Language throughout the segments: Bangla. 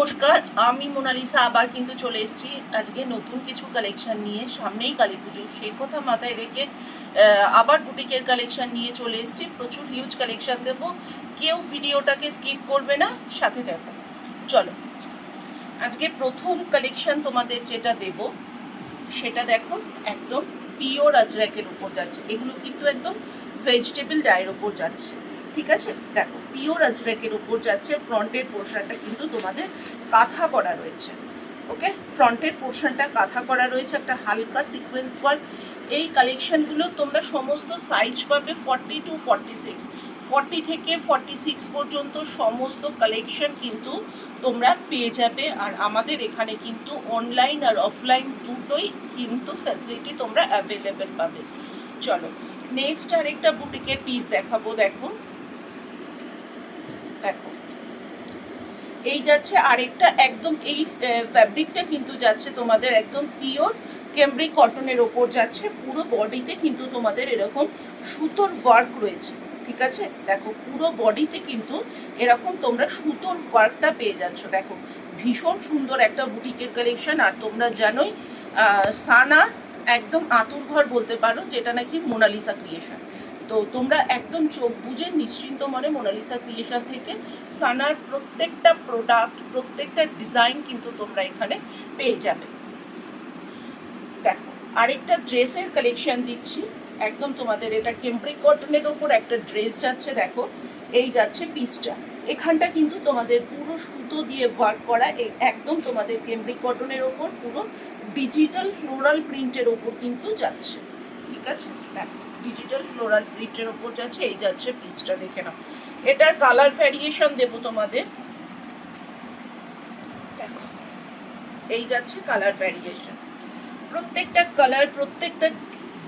নমস্কার, আমি মোনালিসা আবার কিন্তু চলে এসেছি আজকে নতুন কিছু কালেকশন নিয়ে, সামনেই কালী পুজো, সেই কথা মাথায় রেখে আবার বুটিকের কালেকশন নিয়ে চলে এসেছি, প্রচুর হিউজ কালেকশন দেবো, কেউ ভিডিওটাকে স্কিপ করবে না, সাথে দেখো চলো, আজকে প্রথম কালেকশন তোমাদের যেটা দেব, সেটা দেখো, একদম পিওর আজরাকের উপর যাচ্ছে, এগুলো কিন্তু একদম ভেজিটেবল ডায়ের উপর যাচ্ছে। ঠিক আছে? দেখো, পিওর আজরাকের উপর যাচ্ছে, ফ্রন্টের পোর্শনটা কিন্তু তোমাদের কাঁথা করা রয়েছে ওকে ফ্রন্টের পোর্শনটা কাঁথা করা রয়েছে, একটা হালকা সিকোয়েন্স ওয়ার্ক এই কালেকশনগুলো তোমরা সমস্ত সাইজ পাবে forty two forty six forty থেকে ফর্টি সিক্স পর্যন্ত সমস্ত কালেকশন কিন্তু তোমরা পেয়ে যাবে। আর আমাদের এখানে কিন্তু অনলাইন আর অফলাইন দুটোই কিন্তু ফ্যাসিলিটি তোমরা অ্যাভেলেবেল পাবে। চলো নেক্সট আরেকটা বুটিকের পিস দেখাবো, দেখো। দেখো। এই যাচ্ছে আরেকটা একদম এই ফ্যাব্রিকটা কিন্তু যাচ্ছে তোমাদের একদম পিওর কটনের ওপর যাচ্ছে। পুরো বডিতে কিন্তু তোমাদের এরকম সুতোর ওয়ার্ক রয়েছে, ঠিক আছে? দেখো, পুরো বডিতে কিন্তু এরকম তোমরা সুতোর ওয়ার্কটা পেয়ে যাচ্ছ। দেখো, ভীষণ সুন্দর একটা বুটিকের কালেকশন আর তোমরা জানোই সানা একদম আতুর ঘর বলতে পারো, যেটা নাকি মোনালিসা ক্রিয়েশন তো তোমরা একদম চোখ বুঝে নিশ্চিন্ত মনে মোনালিসা ক্রিয়েশন থেকে সানার প্রত্যেকটা প্রোডাক্ট প্রত্যেকটা ডিজাইন কিন্তু তোমরা এখানে পেয়ে যাবে। দেখো, আরেকটা ড্রেসের কালেকশন দিচ্ছি। একদম তোমাদের এটা কেমব্রিক কটনের ওপর একটা ড্রেস যাচ্ছে, দেখো, এই যাচ্ছে পিসটা এখানটা কিন্তু তোমাদের পুরো সুতো দিয়ে ওয়ার্ক করা একদম তোমাদের কেমব্রিক কটনের ওপর পুরো ডিজিটাল ফ্লোরাল প্রিন্টের ওপর কিন্তু যাচ্ছে। ঠিক আছে? দেখো। ডিজিটাল ফ্লোরাল প্রিন্টের ওপর যাচ্ছে, এই যাচ্ছে পিসটা দেখে নাও। এটার কালার ভ্যারিয়েশন দেবো তোমাদের। এই যাচ্ছে কালার ভ্যারিয়েশন প্রত্যেকটা কালার প্রত্যেকটা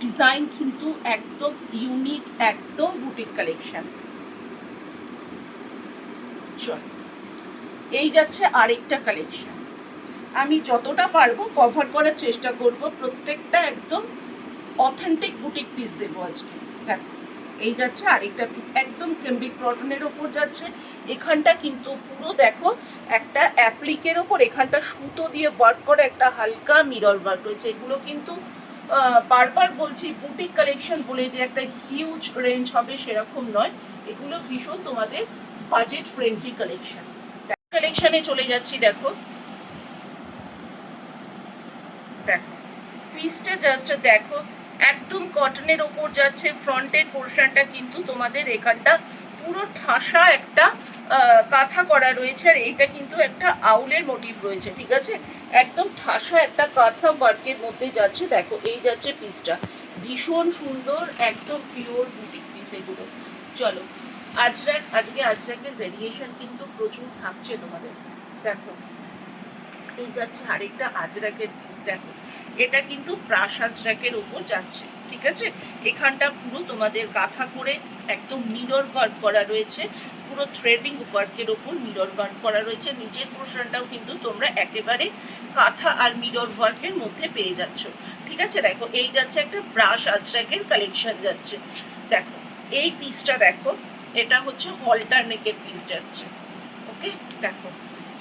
ডিজাইন কিন্তু একদম ইউনিক একদম বুটিক কালেকশন এই যাচ্ছে আরেকটা কালেকশন আমি যতটা পারব কভার করার চেষ্টা করব, প্রত্যেকটা একদম অথেন্টিক বুটিক পিস দেবো আজকে। দেখো, এই যাচ্ছে আরেকটা পিস একদম কেম্বিক কটনের ওপর যাচ্ছে। এখানটা কিন্তু পুরো দেখো, একটা অ্যাপ্লিকের ওপর এখানটা সুতো দিয়ে ওয়ার্ক করে একটা হালকা মিরর ওয়ার্ক রয়েছে। এগুলো কিন্তু বারবার বলছি বুটিক কালেকশন বলে যে একটা হিউজ রেঞ্জ হবে সেরকম নয়। এগুলো ভীষণ তোমাদের বাজেট ফ্রেন্ডলি কালেকশন কালেকশনে চলে যাচ্ছি, দেখো। দেখো পিসটা জাস্ট দেখো একদম কটনের ওপর যাচ্ছে ফ্রন্টের পোর্শনটা কিন্তু তোমাদের এখানটা পুরো ঠাসা একটা কাঁথা করা রয়েছে আর এইটা কিন্তু একটা আউলের মোটিভ রয়েছে, ঠিক আছে? একদম ঠাসা একটা কাঁথা ওয়ার্কের মধ্যে যাচ্ছে, দেখো এই যাচ্ছে পিসটা ভীষণ সুন্দর, একদম পিওর বুটিক পিস এগুলো। চলো, আজরাক, আজকে আজরাকের ভেরিয়েশন কিন্তু প্রচুর থাকছে তোমাদের। দেখো, এই যাচ্ছে আরেকটা আজরাকের পিস দেখো। এটা কিন্তু ব্রাশ আজরাকের উপর যাচ্ছে, ঠিক আছে? এখানটা পুরো তোমাদের কাঁথা করে একদম মিরর ওয়ার্ক করা রয়েছে, পুরো থ্রেডিং ওয়ার্কের ওপর মিরর ওয়ার্ক করা রয়েছে, নিচের পোর্শনটাও কিন্তু তোমরা একেবারে কাঁথা আর মিরর ওয়ার্কের মধ্যে পেয়ে যাচ্ছ, ঠিক আছে? দেখো, এই যাচ্ছে একটা ব্রাশ আজরাকের কালেকশন যাচ্ছে, দেখো, এই পিসটা দেখো, এটা হচ্ছে হলটার নেকের পিস যাচ্ছে ওকে দেখো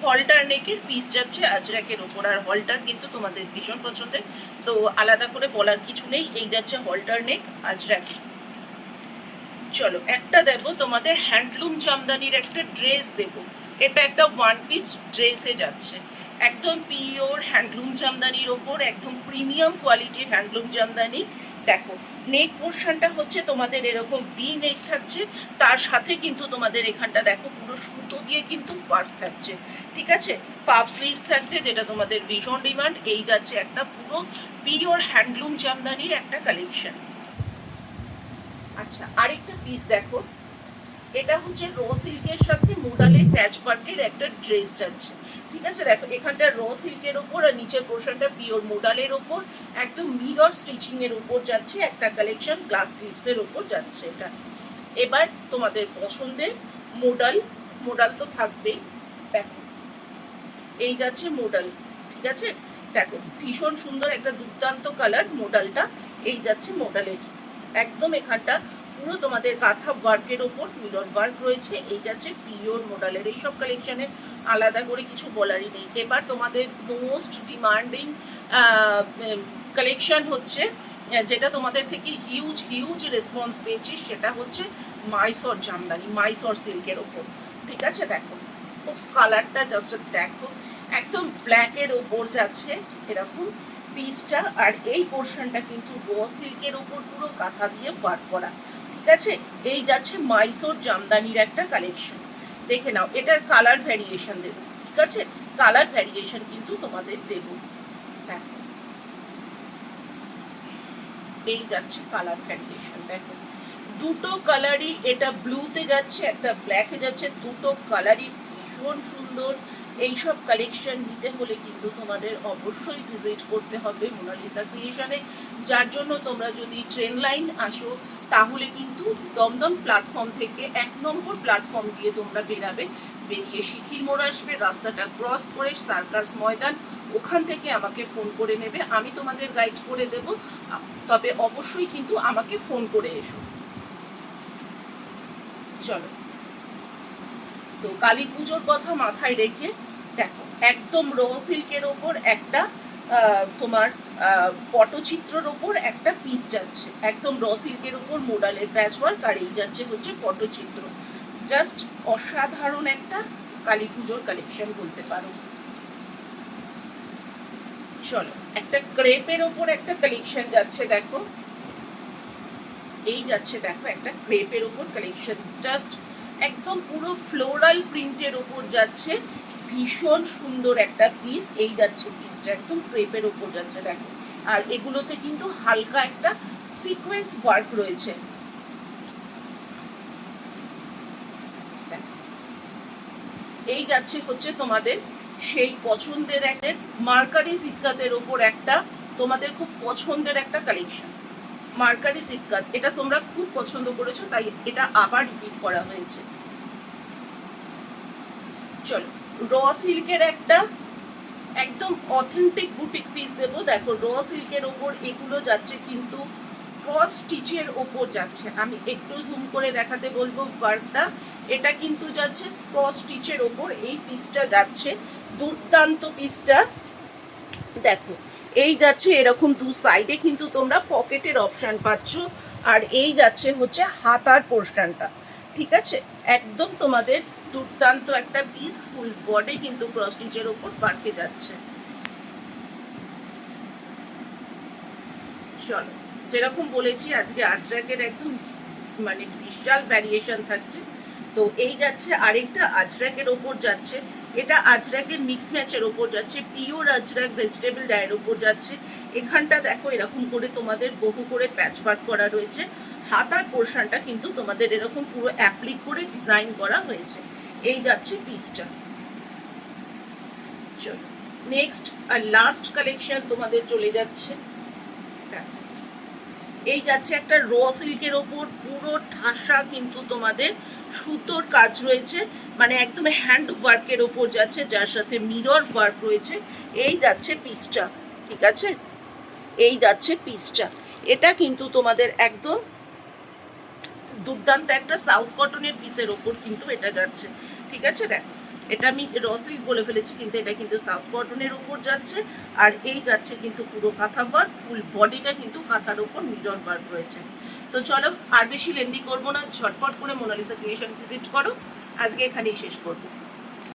হলটার নেকের পিস যাচ্ছে আজরাকের ওপর। আর হলটার কিন্তু তোমাদের ভীষণ পছন্দের। তো আলাদা করে বলার কিছু নেই, এই যাচ্ছে হলটার নেক আজরাক। চলো, একটা দেব, তোমাদের হ্যান্ডলুম জামদানির একটা ড্রেস দেব। এটা একটা ওয়ান পিস ড্রেসে যাচ্ছে। একদম পিওর হ্যান্ডলুম জামদানির ওপর, একদম প্রিমিয়াম কোয়ালিটির হ্যান্ডলুম জামদানি। দেখো নেক পোর্শনটা হচ্ছে তোমাদের এরকম ভি নেক থাকছে, তার সাথে কিন্তু তোমাদের এখানটা দেখো পুরো সুতো দিয়ে কিন্তু পার্ক থাকছে, ঠিক আছে? পাপ স্লিভস থাকছে যেটা তোমাদের ভীষণ ডিমান্ড এই যাচ্ছে একটা পুরো পিওর হ্যান্ডলুম জামদানির একটা কালেকশন আচ্ছা আরেকটা পিস দেখো। এটা হচ্ছে র সিল্কের সাথে মোডালের প্যাচ ওয়ার্কের একটা ড্রেস যাচ্ছে। ঠিক আছে? দেখো এখানটা র সিল্কের ওপর আর নিচের পোর্শনটা পিওর মোডালের ওপর একদম মিরর স্টিচিং এর উপর যাচ্ছে, একটা কালেকশন গ্লাস লিপসের ওপর যাচ্ছে এটা। এবার তোমাদের পছন্দের মোডাল মোডাল তো থাকবেই, দেখো। এই যাচ্ছে মোডাল ঠিক আছে? দেখো, ভীষণ সুন্দর একটা দুর্দান্ত কালার মোডালটা এই যাচ্ছে মোডালের একদম এখানটা পুরো তোমাদের কাঁথা ওয়ার্কের ওপর মিরর ওয়ার্ক রয়েছে। এই যাচ্ছে পিওর মডেলের এইসব কালেকশনে আলাদা করে কিছু বলারই নেই। এবার তোমাদের মোস্ট ডিমান্ডিং কালেকশন হচ্ছে যেটা তোমাদের থেকে হিউজ হিউজ রেসপন্স পেয়েছি, সেটা হচ্ছে মাইসর জামদানি মাইসর সিল্কের ওপর। ঠিক আছে? দেখো। উফ কালারটা জাস্ট দেখো। একদম ব্ল্যাকের ওপর যাচ্ছে এরকম পিসটা আর এই পোর্শনটা কিন্তু র সিল্কের ওপর পুরো কাঁথা দিয়ে ওয়ার্ক করা। ঠিক আছে? এই যাচ্ছে মাইসোর জামদানির একটা কালেকশন দেখে নাও, এটার কালার ভ্যারিয়েশন দেবো, ঠিক আছে? কালার ভ্যারিয়েশন কিন্তু তোমাদের দেব। দেখো এই যাচ্ছে কালার ভ্যারিয়েশন দেখো। দুটো কালারই এটা ব্লুতে যাচ্ছে, একটা ব্ল্যাকে যাচ্ছে, দুটো কালারই ভীষণ সুন্দর। এইসব কালেকশন নিতে হলে কিন্তু তোমাদের অবশ্যই ভিজিট করতে হবে মোনালিসা ক্রিয়েশনে যার জন্য তোমরা যদি ট্রেন লাইন আসো, তাহলে কিন্তু দমদম প্ল্যাটফর্ম থেকে এক নম্বর প্ল্যাটফর্ম দিয়ে তোমরা বেরাবে। বেরিয়ে শিথির মোড় আসবে, রাস্তাটা ক্রস করে সার্কাস ময়দান। ওখান থেকে আমাকে ফোন করে নেবে, আমি তোমাদের গাইড করে দেব। তবে অবশ্যই কিন্তু আমাকে ফোন করে এসো। চলো। তো কালী পুজোর কথা মাথায় রেখে দেখো, একদম র সিল্কের ওপর একটা তোমার পটচিত্রর ওপর একটা পিস যাচ্ছে। একদম র সিল্কের ওপর মোডালের প্যাচওয়ার্ক আর এই যাচ্ছে হচ্ছে পটচিত্র। জাস্ট অসাধারণ একটা কালী পুজোর কালেকশন বলতে পারো। চলো, একটা ক্রেপের ওপর একটা কালেকশন যাচ্ছে, দেখো। এই যাচ্ছে, দেখো, একটা ক্রেপের ওপর কালেকশন জাস্ট একদম পুরো ফ্লোরাল প্রিন্টের ওপর যাচ্ছে। ভীষণ সুন্দর একটা পিস এই যাচ্ছে পিসটা একদম ক্রেপের ওপর যাচ্ছে, দেখো। আর এগুলোতে কিন্তু হালকা একটা সিকোয়েন্স ওয়ার্ক রয়েছে। এই যাচ্ছে হচ্ছে তোমাদের সেই পছন্দের একটা মার্কারি সিক্কাতের ওপর একটা তোমাদের খুব পছন্দের একটা কালেকশন মার্কারি সিক্কাত এটা তোমরা খুব পছন্দ করেছ, তাই এটা আবার রিপিট করা হয়েছে। চলো। র সিল্কের একটা একদম অথেন্টিক বুটিক পিস দেবো। দেখো র সিল্কের ওপর এগুলো যাচ্ছে কিন্তু ক্রস স্টিচের ওপর যাচ্ছে। আমি একটু জুম করে দেখাতে বলব ওয়ার্কটা এটা কিন্তু যাচ্ছে ক্রস স্টিচের ওপর। এই পিসটা যাচ্ছে, দুর্দান্ত পিসটা দেখো, এই যাচ্ছে এরকম দু সাইডে কিন্তু তোমরা পকেটের অপশান পাচ্ছ। আর এই যাচ্ছে হচ্ছে হাতার পোর্শনটা ঠিক আছে? একদম তোমাদের দুর্দান্ত একটা পিস ফুল বডি কিন্তু ক্রস স্টিচের ওপর পার্কে যাচ্ছে। চলো, যেরকম বলেছি, আজকে আজরাকের একদম মানে বিশাল ভ্যারিয়েশন থাকছে। তো এই যাচ্ছে আরেকটা আজরাকের ওপর যাচ্ছে। এটা আজরাকের মিক্স ম্যাচের ওপর যাচ্ছে পিওর আজরাক ভেজিটেবল ডায়ের ওপর যাচ্ছে। এখানটা দেখো, এরকম করে তোমাদের বহু করে প্যাচ ওয়ার্ক করা রয়েছে। হাতার পোর্শনটা কিন্তু তোমাদের এরকম পুরো অ্যাপ্লিক করে ডিজাইন করা হয়েছে। এই যাচ্ছে পিসটা চলো নেক্সট আর লাস্ট কালেকশন তোমাদের চলে যাচ্ছে। এই যাচ্ছে একটা র সিল্কের ওপর, পুরো ঠাসা কিন্তু তোমাদের সুতোর কাজ রয়েছে। মানে একদম হ্যান্ড ওয়ার্কের ওপর যাচ্ছে, যার সাথে মিরর ওয়ার্ক রয়েছে। এই যাচ্ছে পিসটা ঠিক আছে? এই যাচ্ছে পিসটা এটা কিন্তু তোমাদের একদম দুর্দান্ত একটা সাউথ কটনের পিসের ওপর কিন্তু এটা যাচ্ছে। ঠিক আছে? দেখ, এটা আমি রসিক বলে ফেলেছি, কিন্তু এটা কিন্তু সাউথ কটনের ওপর যাচ্ছে। আর এই যাচ্ছে কিন্তু পুরো কাঁথা ওয়ার্ক ফুল বডিটা কিন্তু কাঁথার ওপর মিরর ওয়ার্ক রয়েছে। তো চলো, আর বেশি লেন্দি করব না, ঝটপট করে মোনালিসা ক্রিয়েশন ভিজিট করো। আজকে এখানেই শেষ করব।